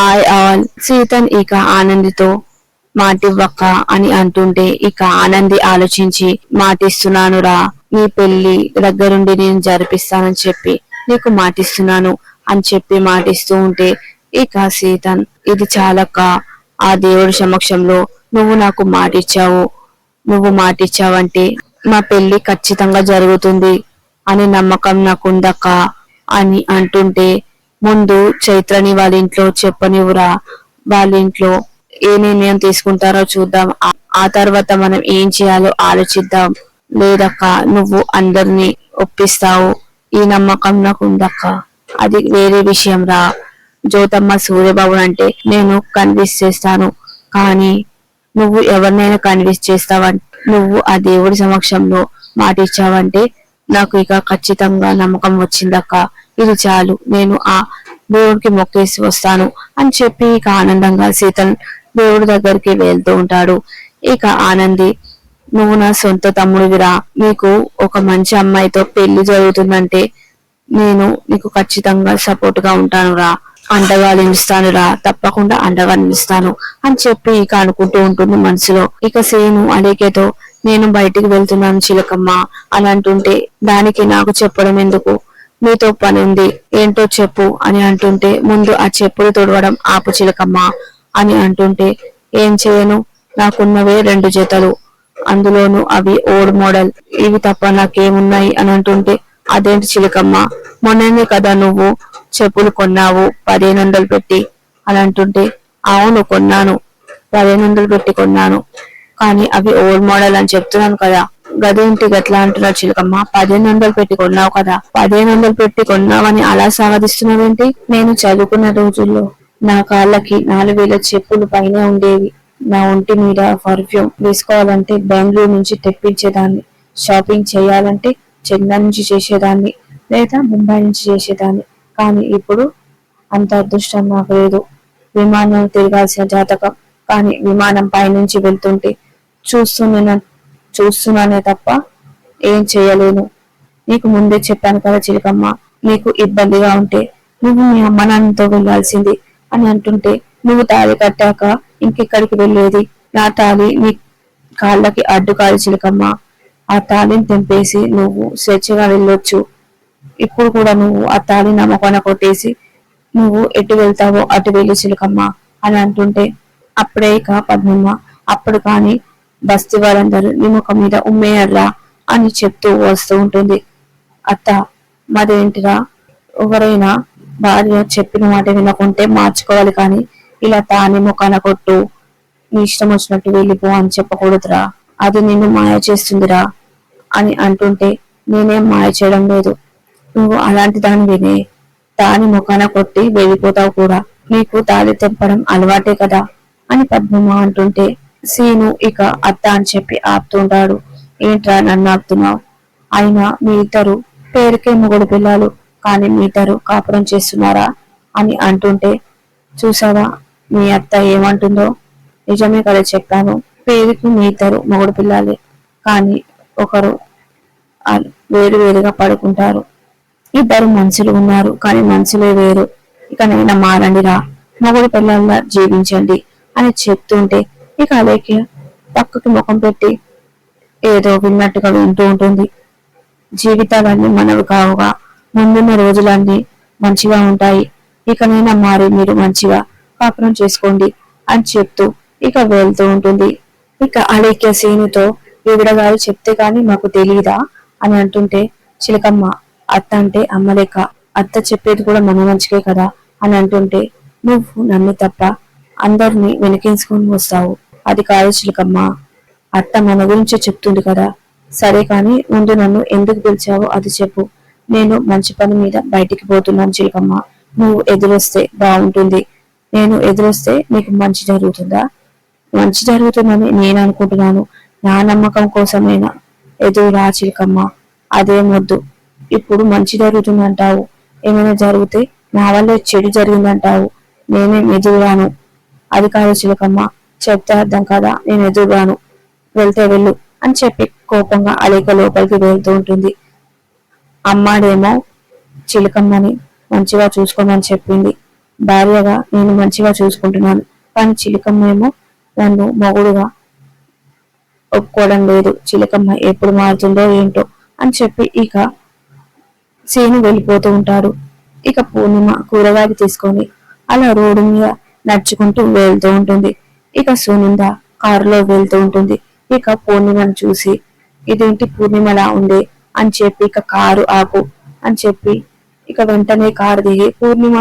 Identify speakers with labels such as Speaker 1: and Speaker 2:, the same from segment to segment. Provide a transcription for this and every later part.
Speaker 1: ఆయ్ ఆల్ సీతన్ ఇక ఆనందితో మాటివ్వక్క అని అంటుంటే ఇక ఆనంది ఆలోచించి మాటిస్తున్నానురా నీ పెళ్ళి దగ్గరుండి నేను జరిపిస్తానని చెప్పి నీకు మాటిస్తున్నాను అని చెప్పి మాటిస్తూ ఉంటే ఇక సీతన్ ఇది చాలక్క ఆ దేవుడి సమక్షంలో నువ్వు నాకు మాటిచ్చావు. నువ్వు మాటిచ్చావంటే మా పెళ్ళి ఖచ్చితంగా జరుగుతుంది అని నమ్మకం నాకుందక్క అని అంటుంటే ముందు చైత్రని వాళ్ళ ఇంట్లో చెప్పనివ్వరా? వాళ్ళ ఇంట్లో ఏ నిర్ణయం తీసుకుంటారో చూద్దాం. ఆ- తర్వాత మనం ఏం చేయాలో ఆలోచిద్దాం. లేదక్క నువ్వు అందరినీ ఒప్పిస్తావు. ఈ నమ్మకం నాకు ఉందక్క. అది వేరే విషయం రా. జ్యోతమ్మ సూర్యబాబు అంటే నేను కన్విన్స్ చేస్తాను. కానీ నువ్వు ఎవరినైనా కన్విన్స్ చేస్తావంటే నువ్వు ఆ దేవుడి సమక్షంలో మాట ఇచ్చావంటే నాకు ఇక ఖచ్చితంగా నమ్మకం వచ్చిందక్క. ఇది చాలు నేను ఆ దేవుడికి మొక్కేసి వస్తాను అని చెప్పి ఇక ఆనందంగా సీతన్ దేవుడి దగ్గరికి వెళ్తూ ఉంటాడు. ఇక ఆనంది నువ్వు నా సొంత తమ్ముడివిరా నీకు ఒక మంచి అమ్మాయితో పెళ్ళి జరుగుతుందంటే నేను నీకు ఖచ్చితంగా సపోర్ట్గా ఉంటాను రా. అండగా నిలుస్తాను రా. తప్పకుండా అండగా నిలుస్తాను అని చెప్పి ఇక అనుకుంటూ ఉంటుంది మనసులో. ఇక సేను అలేకేతో నేను బయటికి వెళ్తున్నాను చిలకమ్మ అని అంటుంటే దానికి నాకు చెప్పడం ఎందుకు? నీతో పని ఉంది ఏంటో చెప్పు అని అంటుంటే ముందు ఆ చెప్పులు తుడవడం ఆపు చిలకమ్మ అని అంటుంటే ఏం చేయను? నాకున్నవే రెండు జతలు. అందులోనూ అవి ఓల్డ్ మోడల్. ఇవి తప్ప నాకేమున్నాయి అని అంటుంటే అదేంటి చిలకమ్మ? మొన్ననే కదా నువ్వు చెప్పులు కొన్నావు పదిహేను వందలు పెట్టి అని అంటుంటే అవును కొన్నాను పదిహేను వందలు పెట్టి కొన్నాను. కానీ అవి ఓల్డ్ మోడల్ అని చెప్తున్నాను కదా. గదేంటి గట్లా అంటున్నావు చిలకమ్మ? పదిహేను వందలు పెట్టి కొన్నావు కదా. పదిహేను వందలు పెట్టి కొన్నావని అలా సాగదిస్తున్నావేంటి నేను చదువుకున్న రోజుల్లో నా కాళ్ళకి నాలుగు వేల చెప్పులు పైన ఉండేవి. నా ఒంటి మీద పర్ఫ్యూమ్ వేసుకోవాలంటే బెంగళూరు నుంచి తెప్పించేదాన్ని. షాపింగ్ చేయాలంటే చెన్నై నుంచి చేసేదాన్ని లేదా ముంబై నుంచి చేసేదాన్ని. కానీ ఇప్పుడు అంత అదృష్టం నాకు లేదు. విమానం తిరగాల్సిన జాతకం. కానీ విమానం పైనుంచి వెళ్తుంటే చూస్తున్నా చూస్తున్నానే తప్ప ఏం చేయలేను. నీకు ముందే చెప్పాను కదా చిలకమ్మ నీకు ఇబ్బందిగా ఉంటే నువ్వు మీ అమ్మ నాన్నతో వెళ్ళాల్సింది అని అంటుంటే నువ్వు తాళి కట్టాక ఇంకెక్కడికి వెళ్ళేది? నా తాళి నీ కాళ్ళకి అడ్డు కాదు చిలకమ్మ. ఆ తాళిని తెంపేసి నువ్వు స్వేచ్ఛగా వెళ్ళొచ్చు. ఇప్పుడు కూడా నువ్వు ఆ తాళి నమ్మకాన కొట్టేసి నువ్వు ఎటు వెళ్తావో అటు వెళ్ళి చిలకమ్మ అని అంటుంటే అప్పుడే ఇక పద్మమ్మ అప్పుడు కానీ బస్తీ వారందరూ నీ ముఖం మీద ఉమ్మేయర్రా అని చెప్తూ వస్తూ ఉంటుంది. అత్త మరేంటిరా? ఎవరైనా భార్య చెప్పిన మాట వినకుంటే మార్చుకోవాలి కానీ ఇలా తాని ముఖాన కొట్టు. నీ ఇష్టం వచ్చినట్టు వెళ్ళిపో అని చెప్పకూడదురా. అది నిన్ను మాయ చేస్తుందిరా అని అంటుంటే నేనేం మాయ చేయడం లేదు. నువ్వు అలాంటి దాని వినే తాని ముఖాన కొట్టి వెళ్ళిపోతావు కూడా. నీకు తాళి తెంపడం అలవాటే కదా అని పద్మమ్మ అంటుంటే సీను ఇక అత్త అని చెప్పి ఆపుతుంటాడు. ఏంట్రా నన్ను ఆపుతున్నావు? అయినా మీ ఇద్దరు పేరుకే మొగుడు పిల్లలు కానీ మీ ఇద్దరు కాపురం చేస్తున్నారా అని అంటుంటే చూసావా మీ అత్త ఏమంటుందో? నిజమే కదా చెప్పాను పేరుకి మీ ఇద్దరు మొగుడు పిల్లలే కానీ ఒకరు వేరు వేరుగా పడుకుంటారు. ఇద్దరు మనుషులు ఉన్నారు కానీ మనుషులే వేరు. ఇక నేను మారండిరా మొగుడు పిల్లల్లా జీవించండి అని చెప్తుంటే ఇక అలేఖ్య పక్కకి ముఖం పెట్టి ఏదో విన్నట్టుగా వింటూ ఉంటుంది. జీవితాలన్నీ మనవి కావుగా ముందున్న రోజులన్నీ మంచిగా ఉంటాయి. ఇకనైనా మారి మీరు మంచిగా కాపురం చేసుకోండి అని చెప్తూ ఇక వెళ్తూ ఉంటుంది. ఇక అలేఖ్య సీనుతో వివిడగారు చెప్తే గాని మాకు తెలియదా అని అంటుంటే చిలకమ్మ అత్త అంటే అమ్మలేక అత్త చెప్పేది కూడా మన మంచికే కదా అని అంటుంటే నువ్వు నన్ను తప్ప అందరినీ వెనకేసుకొని వస్తావు. అది కాదు చిలకమ్మ అత్త మన గురించి చెప్తుంది కదా. సరే కానీ ముందు నన్ను ఎందుకు పిలిచావో అది చెప్పు. నేను మంచి పని మీద బయటికి పోతున్నాను చిలకమ్మ. నువ్వు ఎదురొస్తే బాగుంటుంది. నేను ఎదురొస్తే నీకు మంచి జరుగుతుందా? మంచి జరుగుతుందని నేను అనుకుంటున్నాను. నా నమ్మకం కోసమైనా ఎదురురా చిలకమ్మ. అదేం వద్దు. ఇప్పుడు మంచి జరుగుతుందంటావు. ఏమైనా జరిగితే నా వల్ల చెడు జరిగిందంటావు. నేనేం ఎదురురాను. అది కాదు చిలకమ్మ చెప్తే అర్థం కదా? నేను ఎదురుగాను. వెళ్తే వెళ్ళు అని చెప్పి కోపంగా అలేక లోపలికి వెళ్తూ ఉంటుంది. అమ్మాడేమో చిలకమ్మని మంచిగా చూసుకోమని చెప్పింది. భార్యగా నేను మంచిగా చూసుకుంటున్నాను. కానీ చిలకమ్మ ఏమో నన్ను మొగుడుగా ఒప్పుకోవడం లేదు. చిలకమ్మ ఎప్పుడు మారుతుందో ఏంటో అని చెప్పి ఇక సేను వెళ్ళిపోతూ ఉంటారు ఇక పూర్ణిమ కూరగాయలు తీసుకొని అలా రోడ్డు మీద నడుచుకుంటూ వెళ్తూ ఉంటుంది. ఇక సునింద కారులో వెళ్తూ ఉంటుంది. ఇక పూర్ణిమను చూసి ఇదేంటి పూర్ణిమలా ఉంది అని చెప్పి ఇక కారు ఆపు. అని చెప్పి ఇక వెంటనే కారు దిగి పూర్ణిమ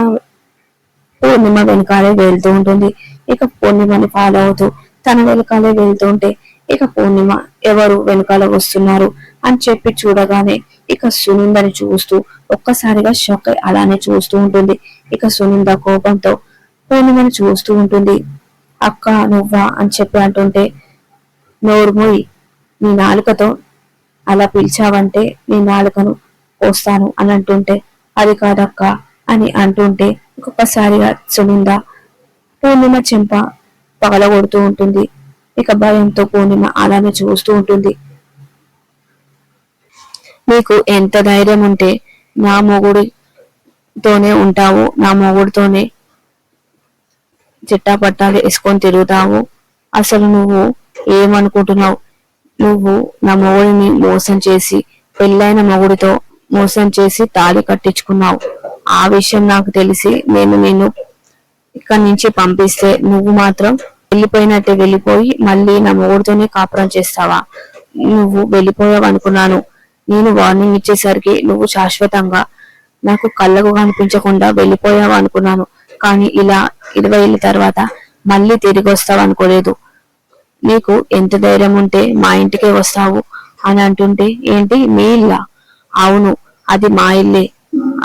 Speaker 1: పూర్ణిమ వెనకాలే వెళ్తూ ఉంటుంది. ఇక పూర్ణిమని ఫాలో అవుతూ తన వెనకాలే వెళ్తూ ఉంటే ఇక పూర్ణిమ ఎవరు వెనకాల వస్తున్నారు అని చెప్పి చూడగానే ఇక సునిందని చూస్తూ ఒక్కసారిగా షాక్ అలానే చూస్తూ ఉంటుంది. ఇక సునింద కోపంతో పూర్ణిమని చూస్తూ ఉంటుంది. అక్క నువ్వా అని చెప్పి అంటుంటే నోరుమూయి నీ నాలుకతో అలా పిలిచావంటే నీ నాలుకను పోస్తాను అని అంటుంటే అది కాదక్క అని అంటుంటే ఒక్కొక్కసారిగా సునింద పూర్ణిమ చెంప పగలగొడుతూ ఉంటుంది. ఇక భయంతో పూర్ణిమ అలానే చూస్తూ ఉంటుంది. నీకు ఎంత ధైర్యం ఉంటే నా మొగుడితోనే ఉంటావు నా మొగుడితోనే చిట్టా పట్టాలు వేసుకొని తిరుగుతావు. అసలు నువ్వు ఏమనుకుంటున్నావు? నువ్వు నా మొగుడిని మోసం చేసి పెళ్ళైన మొగుడితో మోసం చేసి తాళి కట్టించుకున్నావు. ఆ విషయం నాకు తెలిసి నేను నిన్ను ఇక్కడి నుంచి పంపిస్తే నువ్వు మాత్రం వెళ్ళిపోయినట్టే వెళ్ళిపోయి మళ్ళీ నా మొగుడితోనే కాపురం చేస్తావా? నువ్వు వెళ్ళిపోయావు అనుకున్నాను నేను వార్నింగ్ ఇచ్చేసరికి నువ్వు శాశ్వతంగా నాకు కళ్ళకు కనిపించకుండా వెళ్ళిపోయావు అనుకున్నాను కానీ ఇలా ఇరవై ఏళ్ళ తర్వాత మళ్ళీ తిరిగి వస్తావు అనుకోలేదు. నీకు ఎంత ధైర్యం ఉంటే మా ఇంటికే వస్తావు అని అంటుంటే ఏంటి? మీ ఇల్లా? అవును అది మా ఇల్లే.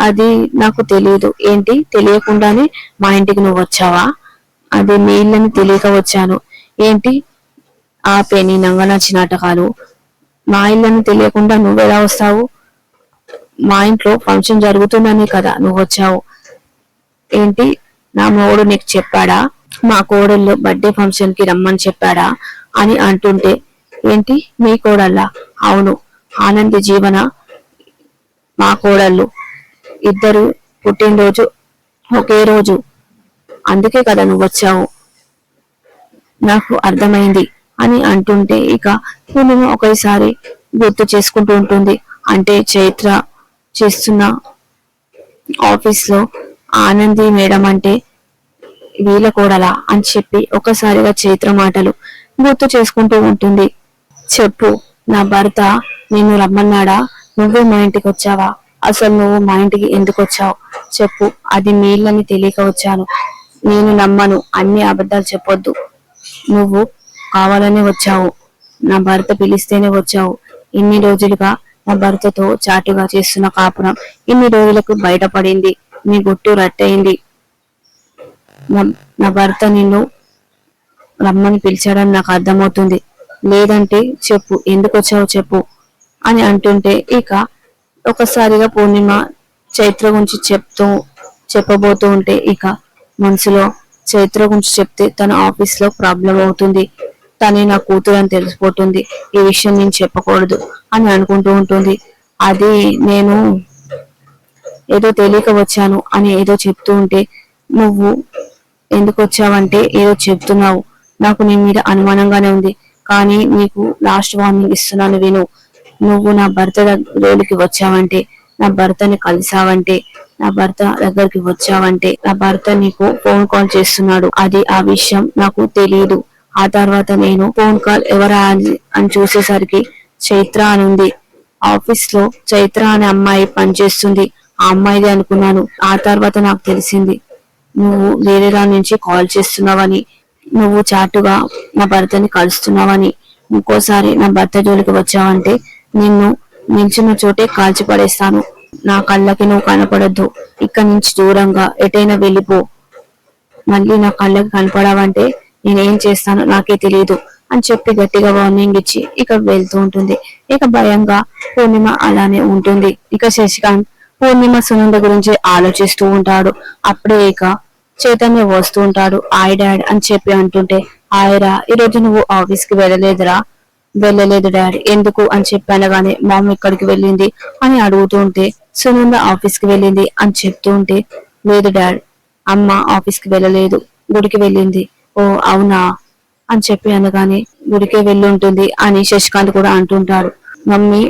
Speaker 1: అది నాకు తెలియదు ఏంటి? తెలియకుండానే మా ఇంటికి నువ్వు వచ్చావా? అది మీ ఇల్లని తెలియక వచ్చాను. ఏంటి? ఆ పెని నంగనచ్చి నాటకాలు. మా ఇల్లని తెలియకుండా నువ్వు ఎలా వస్తావు? మా ఇంట్లో ఫంక్షన్ జరుగుతుందని కదా నువ్వు వచ్చావు. ఏంటి? నా మొగుడు నీకు చెప్పాడా? మా కోడళ్ళు బర్త్డే ఫంక్షన్కి రమ్మని చెప్పాడా? అని అంటుంటే ఏంటి? మీ కోడళ్ళ? అవును. ఆనంది జీవన మా కోడళ్ళు. ఇద్దరు పుట్టినరోజు ఒకే రోజు. అందుకే కదా నువ్వు వచ్చావు. నాకు అర్థమైంది అని అంటుంటే ఇక పూర్ణిమ ఒకసారి గుర్తు చేసుకుంటూ ఉంటుంది. అంటే చైత్ర చేస్తున్న ఆఫీస్లో ఆనంది మేడం అంటే వీళ్ళ కూడలా అని చెప్పి ఒకసారిగా చైత్ర మాటలు గుర్తు చేసుకుంటూ ఉంటుంది. చెప్పు నా భర్త నిన్ను రమ్మన్నాడా? నువ్వే మా ఇంటికి వచ్చావా? అసలు నువ్వు మా ఇంటికి ఎందుకు వచ్చావు? చెప్పు అది నీళ్ళని తెలియక వచ్చాను. నేను నమ్మను అన్ని అబద్ధాలు చెప్పొద్దు. నువ్వు కావాలని వచ్చావు. నా భర్త పిలిస్తేనే వచ్చావు. ఇన్ని రోజులుగా నా భర్తతో చాటుగా చేస్తున్న కాపురం ఇన్ని రోజులకు బయటపడింది. నీ గుట్టు రట్టయింది. నా- భర్త నిన్ను రమ్మని పిలిచాడని నాకు అర్థమవుతుంది. లేదంటే చెప్పు ఎందుకు వచ్చావో చెప్పు అని అంటుంటే ఇక ఒకసారిగా పూర్ణిమ చైత్ర గురించి చెప్తూ చెప్పబోతూ ఉంటే ఇక మనసులో చైత్ర గురించి చెప్తే తన ఆఫీస్లో ప్రాబ్లం అవుతుంది. తనే నా కూతురు అని తెలిసిపోతుంది. ఈ విషయం నేను చెప్పకూడదు అని అనుకుంటూ ఉంటుంది. అది నేను ఏదో తెలియక వచ్చాను అని ఏదో చెప్తూ ఉంటే నువ్వు ఎందుకు వచ్చావంటే ఏదో చెప్తున్నావు. నాకు నీ మీద అనుమానంగానే ఉంది. కానీ నీకు లాస్ట్ వార్నింగ్ ఇస్తున్నాను విను. నువ్వు నా భర్త దగ్గరికి వచ్చావంటే నా భర్తని కలిసావంటే నా భర్త దగ్గరికి వచ్చావంటే నా భర్త నీకు ఫోన్ కాల్ చేస్తున్నాడు. అది ఆ విషయం నాకు తెలియదు ఆ తర్వాత నేను ఫోన్ కాల్ ఎవరా అని అని చూసేసరికి చైత్ర అని ఉంది. ఆఫీస్లో చైత్ర అనే అమ్మాయి పనిచేస్తుంది. ఆ అమ్మాయిదే అనుకున్నాను. ఆ తర్వాత నాకు తెలిసింది నువ్వు వేరే దాని నుంచి కాల్ చేస్తున్నావని నువ్వు చాటుగా నా భర్తని కలుస్తున్నావని ఇంకోసారి నా భర్త జోలికి వచ్చావంటే నిన్ను నిల్చున్న చోటే కాల్చి పడేస్తాను నా కళ్ళకి నువ్వు కనపడద్దు. ఇక్కడి నుంచి దూరంగా ఎటైనా వెళ్ళిపో. మళ్ళీ నా కళ్ళకి కనపడావంటే నేనేం చేస్తాను నాకే తెలియదు అని చెప్పి గట్టిగా వార్నింగ్ ఇచ్చి ఇక వెళ్తూ ఉంటుంది. ఇక భయంగా పూర్ణిమ అలానే ఉంటుంది. ఇక శశికాంత్ పూర్ణిమ సునంద గురించి ఆలోచిస్తూ ఉంటాడు. అప్పుడే ఇక చైతన్య వస్తూ ఉంటాడు. ఆయ్ డాడ్ అని చెప్పి అంటుంటే ఆయరా ఈరోజు నువ్వు ఆఫీస్కి వెళ్ళలేదురా? వెళ్ళలేదు డాడ్ ఎందుకు? అని చెప్పి అనగానే మామ్ ఇక్కడికి వెళ్ళింది? అని అడుగుతూ ఉంటే సునంద ఆఫీస్కి వెళ్ళింది అని చెప్తూ ఉంటే లేదు డాడ్ అమ్మ ఆఫీస్కి వెళ్ళలేదు గుడికి వెళ్ళింది. ఓ అవునా? అని చెప్పి అనగానే గుడికే వెళ్ళి ఉంటుంది అని శశికాంత్ కూడా అంటుంటాడు. మమ్మీ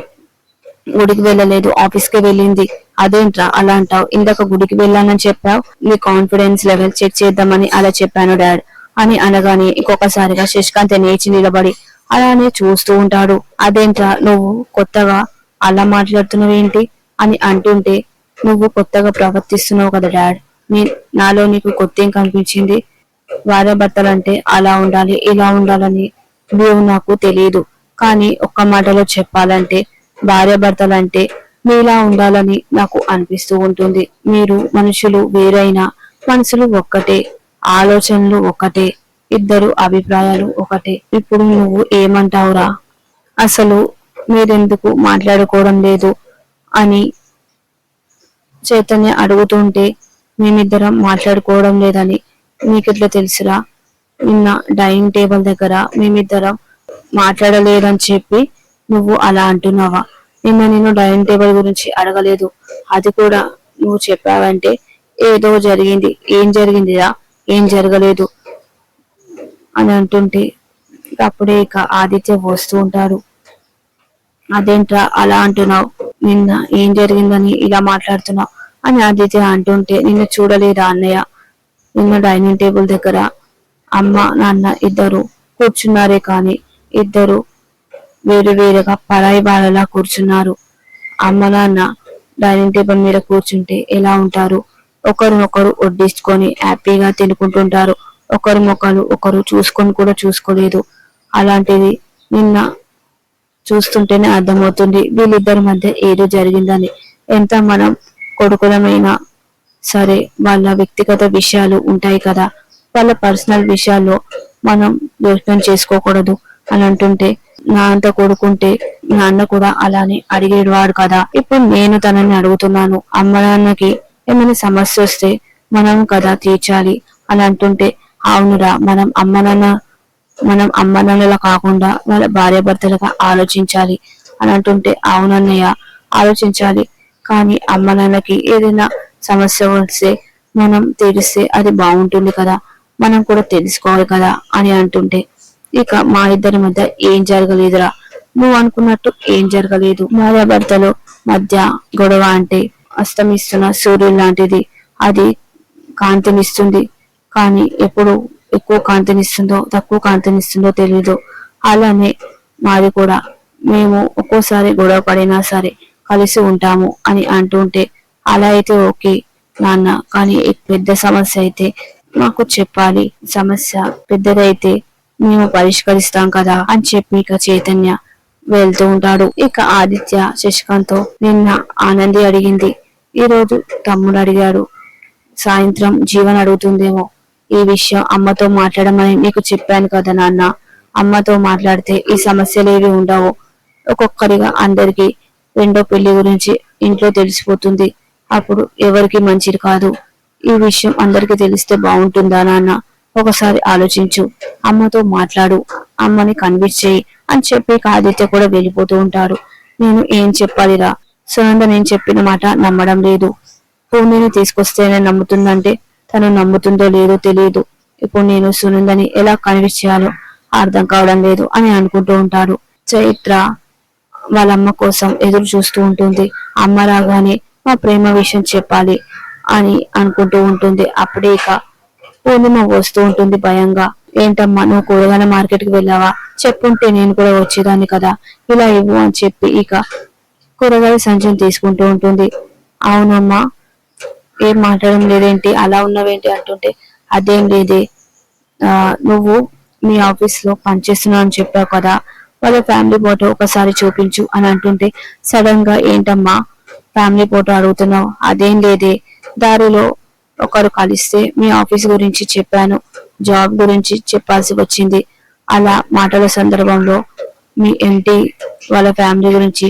Speaker 1: గుడికి వెళ్ళలేదు ఆఫీస్కి వెళ్ళింది. అదేంట్రా అలా అంటావు? ఇందాక గుడికి వెళ్ళానని చెప్పావు? నీ కాన్ఫిడెన్స్ లెవెల్ చెక్ చేద్దామని అలా చెప్పాను డాడ్ అని అనగానే ఇంకొకసారిగా శశికాంత్ నేచి నిలబడి అలానే చూస్తూ ఉంటాడు. అదేంట్రా నువ్వు కొత్తగా అలా మాట్లాడుతున్నావు ఏంటి? అని అంటుంటే నువ్వు కొత్తగా ప్రవర్తిస్తున్నావు కదా డాడ్. నీ నాలో నీకు కొత్త ఏం కనిపించింది? భార్య భర్తలంటే అలా ఉండాలి ఇలా ఉండాలని నువ్వు నాకు తెలియదు కానీ ఒక్క మాటలో చెప్పాలంటే భార్య భర్తలంటే మీలా ఉండాలని నాకు అనిపిస్తూ ఉంటుంది. మీరు మనుషులు వేరైనా మనసులు ఒక్కటే ఆలోచనలు ఒక్కటే ఇద్దరు అభిప్రాయాలు ఒకటే. ఇప్పుడు నువ్వు ఏమంటావురా? అసలు మీరెందుకు మాట్లాడుకోవడం లేదు అని చైతన్య అడుగుతుంటే మేమిద్దరం మాట్లాడుకోవడం లేదని మీకెట్లా తెలుసురా? నిన్న డైనింగ్ టేబుల్ దగ్గర మేమిద్దరం మాట్లాడలేదని చెప్పి నువ్వు అలా అంటున్నావా? నిన్న నేను డైనింగ్ టేబుల్ గురించి అడగలేదు. అది కూడా నువ్వు చెప్పావంటే ఏదో జరిగింది. ఏం జరిగిందిరా? ఏం జరగలేదు. అని అంటుంటే అప్పుడే ఇక ఆదిత్య వస్తూ ఉంటారు అదేంట్రా అలా అంటున్నావు? నిన్న ఏం జరిగిందని ఇలా మాట్లాడుతున్నావు? అని ఆదిత్య అంటుంటే నిన్న చూడలేదా అన్నయ్య? నిన్న డైనింగ్ టేబుల్ దగ్గర అమ్మ నాన్న ఇద్దరు కూర్చున్నారే కానీ ఇద్దరు వేరు వేరుగా పరాయి వాళ్ళలా కూర్చున్నారు. అమ్మ నాన్న డైనింగ్ టేబుల్ మీద కూర్చుంటే ఎలా ఉంటారు? ఒకరినొకరు వడ్డించుకొని హ్యాపీగా తినుకుంటుంటారు. ఒకరి ముఖాలు ఒకరు చూసుకొని కూడా చూసుకోలేదు. అలాంటిది నిన్న చూస్తుంటేనే అర్థమవుతుంది. వీళ్ళిద్దరి మధ్య ఏదో జరిగిందని. ఎంత మనం కొడుకులమైనా సరే వాళ్ళ వ్యక్తిగత విషయాలు ఉంటాయి కదా. వాళ్ళ పర్సనల్ విషయాల్లో మనం జోక్యం చేసుకోకూడదు. అని అంటుంటే నా అంత కొడుకుంటే నాన్న కూడా అలానే అడిగేవాడు కదా. ఇప్పుడు నేను తనని అడుగుతున్నాను. అమ్మ నాన్నకి ఏమైనా సమస్య వస్తే మనం కదా తీర్చాలి. అని అంటుంటే అవునురా మనం అమ్మ నాన్న మనం అమ్మ నాన్నలా కాకుండా వాళ్ళ భార్య భర్తలుగా ఆలోచించాలి. అని అంటుంటే అవునన్నయ్య ఆలోచించాలి. కానీ అమ్మ నాన్నకి ఏదైనా సమస్య వస్తే మనం తెలిస్తే అది బాగుంటుంది కదా. మనం కూడా తెలుసుకోవాలి కదా అని అంటుంటే ఇక మా ఇద్దరి మధ్య ఏం జరగలేదురా. నువ్వు అనుకున్నట్టు ఏం జరగలేదు. భార్యాభర్తలు మధ్య గొడవ అంటే అస్తమిస్తున్న సూర్యుడు లాంటిది. అది కాంతినిస్తుంది. కానీ ఎప్పుడు ఎక్కువ కాంతినిస్తుందో తక్కువ కాంతినిస్తుందో తెలియదు అలానే మాది కూడా. మేము ఒక్కోసారి గొడవ పడినా సరే కలిసి ఉంటాము అని అంటుంటే అలా అయితే ఓకే నాన్న. కానీ పెద్ద సమస్య అయితే మాకు చెప్పాలి. సమస్య పెద్దదైతే మేము పరిష్కరిస్తాం కదా అని చెప్పి ఇక చైతన్య వెళ్తూ ఉంటాడు. ఇక ఆదిత్య శశికాంత్తో నిన్న ఆనంది అడిగింది. ఈ రోజు తమ్ముడు అడిగాడు. సాయంత్రం జీవన్ అడుగుతుందేమో. ఈ విషయం అమ్మతో మాట్లాడమని నీకు చెప్పాను కదా నాన్న. అమ్మతో మాట్లాడితే ఈ సమస్యలు ఏవి ఉండవు. ఒక్కొక్కరిగా అందరికి రెండో పెళ్ళి గురించి ఇంట్లో తెలిసిపోతుంది. అప్పుడు ఎవరికి మంచిది కాదు. ఈ విషయం అందరికి తెలిస్తే బాగుంటుందా నాన్న? ఒకసారి ఆలోచించు. అమ్మతో మాట్లాడు. అమ్మని కన్విన్స్ చేయి అని చెప్పి ఆదిత్య కూడా వెళ్ళిపోతూ ఉంటారు. నేను ఏం చెప్పాలిరా? సునంద నేను చెప్పిన మాట నమ్మడం లేదు. పూర్ణిని తీసుకొస్తేనే నమ్ముతుందంటే తను నమ్ముతుందో లేదో తెలియదు. ఇప్పుడు నేను సునందని ఎలా కన్విన్స్ చేయాలో అర్థం కావడం లేదు అని అనుకుంటూ ఉంటారు. చైత్ర వాళ్ళమ్మ కోసం ఎదురు చూస్తూ ఉంటుంది. అమ్మ రాగానే మా ప్రేమ విషయం చెప్పాలి అని అనుకుంటూ ఉంటుంది. అప్పుడే ఇక పూర్ణిమ వస్తూ ఉంటుంది భయంగా. ఏంటమ్మా నువ్వు కూరగాయల మార్కెట్కి వెళ్ళావా? చెప్పుంటే నేను కూడా వచ్చేదాన్ని కదా. ఇలా ఇవ్వు అని చెప్పి ఇక కూరగాయల సంచిని తీసుకుంటూ ఉంటుంది. అవునమ్మా ఏం మాట్లాడడం లేదేంటి? అలా ఉన్నావేంటి అంటుంటే అదేం లేదే. ఆ, నువ్వు మీ ఆఫీస్లో పనిచేస్తున్నావు అని చెప్పావు కదా. వాళ్ళ ఫ్యామిలీ ఫోటో ఒకసారి చూపించు అని అంటుంటే సడన్గా ఏంటమ్మా ఫ్యామిలీ ఫోటో అడుగుతున్నావు. అదేం లేదే. దారిలో ఒకరు కలిస్తే మీ ఆఫీస్ గురించి చెప్పాను జాబ్ గురించి చెప్పాల్సి వచ్చింది. అలా మాటల సందర్భంలో మీ ఎంటి వాళ్ళ ఫ్యామిలీ గురించి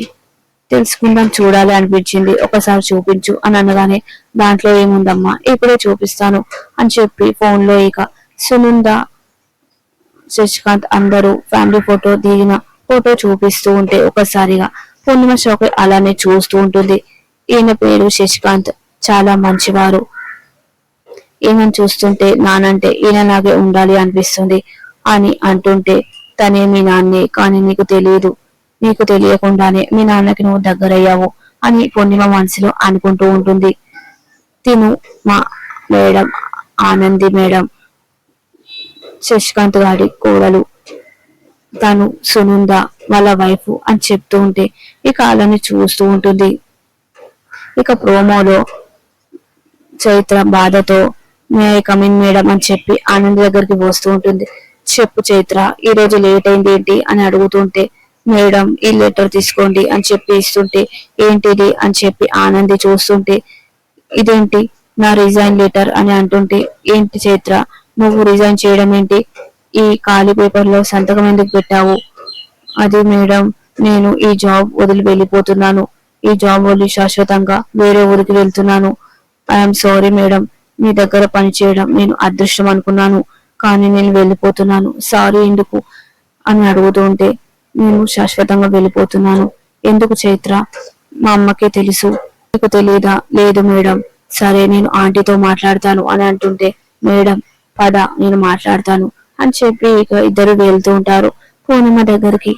Speaker 1: తెలుసుకుందాం చూడాలి అనిపించింది. ఒకసారి చూపించు అని అనగానే దాంట్లో ఏముందమ్మా? ఇప్పుడే చూపిస్తాను అని చెప్పి ఫోన్లో ఇక సునంద శశికాంత్ అందరూ ఫ్యామిలీ ఫోటో దిగిన ఫోటో చూపిస్తూ ఉంటే ఒకసారిగా పూర్ణిమ షోకే అలానే చూస్తూ ఉంటుంది. ఈయన పేరు శశికాంత్. చాలా మంచివారు. ఈమెను చూస్తుంటే నానంటే ఈయనలాగే ఉండాలి అనిపిస్తుంది అని అంటుంటే తనే మీ నాన్నే కానీ నీకు తెలియదు నీకు తెలియకుండానే మీ నాన్నకి నువ్వు దగ్గరయ్యావు అని పూర్ణిమ మనసులో అనుకుంటూ ఉంటుంది. తిను మా మేడం ఆనంది మేడం శశికాంత్ గారి కోడలు తను సునంద వాళ్ళ వైఫ్ అని చెప్తూ ఉంటే ఇక అలాని చూస్తూ ఉంటుంది. ఇక ప్రోమోలో చైత్ర బాధతో మే కమిన్ మేడం అని చెప్పి ఆనంద్ దగ్గరికి వస్తూ ఉంటుంది. చెప్పు చైత్ర ఈ రోజు లేట్ అయింది ఏంటి అని అడుగుతుంటే మేడం ఈ లెటర్ తీసుకోండి అని చెప్పి ఇస్తుంటే ఏంటిది అని చెప్పి ఆనంది చూస్తుంటే ఇదేంటి? నా రిజైన్ లెటర్ అని అంటుంటే ఏంటి చైత్ర? నువ్వు రిజైన్ చేయడం ఏంటి? ఈ ఖాళీ పేపర్లో సంతకం ఎందుకు పెట్టావు? అది మేడం నేను ఈ జాబ్ వదిలి వెళ్ళిపోతున్నాను. ఈ జాబ్ వదిలి శాశ్వతంగా వేరే ఊరికి వెళ్తున్నాను. I'm sorry madam. మీ దగ్గర పని చేయడం నేను అదృష్టం అనుకున్నాను. కానీ నేను వెళ్ళిపోతున్నాను. సారీ ఎందుకు? అని అడుగుతూ ఉంటే నేను శాశ్వతంగా వెళ్ళిపోతున్నాను. ఎందుకు చైత్ర? మా అమ్మకే తెలుసు. నీకు తెలియదా లేదు మేడం. సరే నేను ఆంటీతో మాట్లాడతాను అని అంటుంటే మేడం పద నేను మాట్లాడతాను అని చెప్పి ఇక ఇద్దరు వెళ్తూ ఉంటారు. పూర్ణిమ దగ్గరికి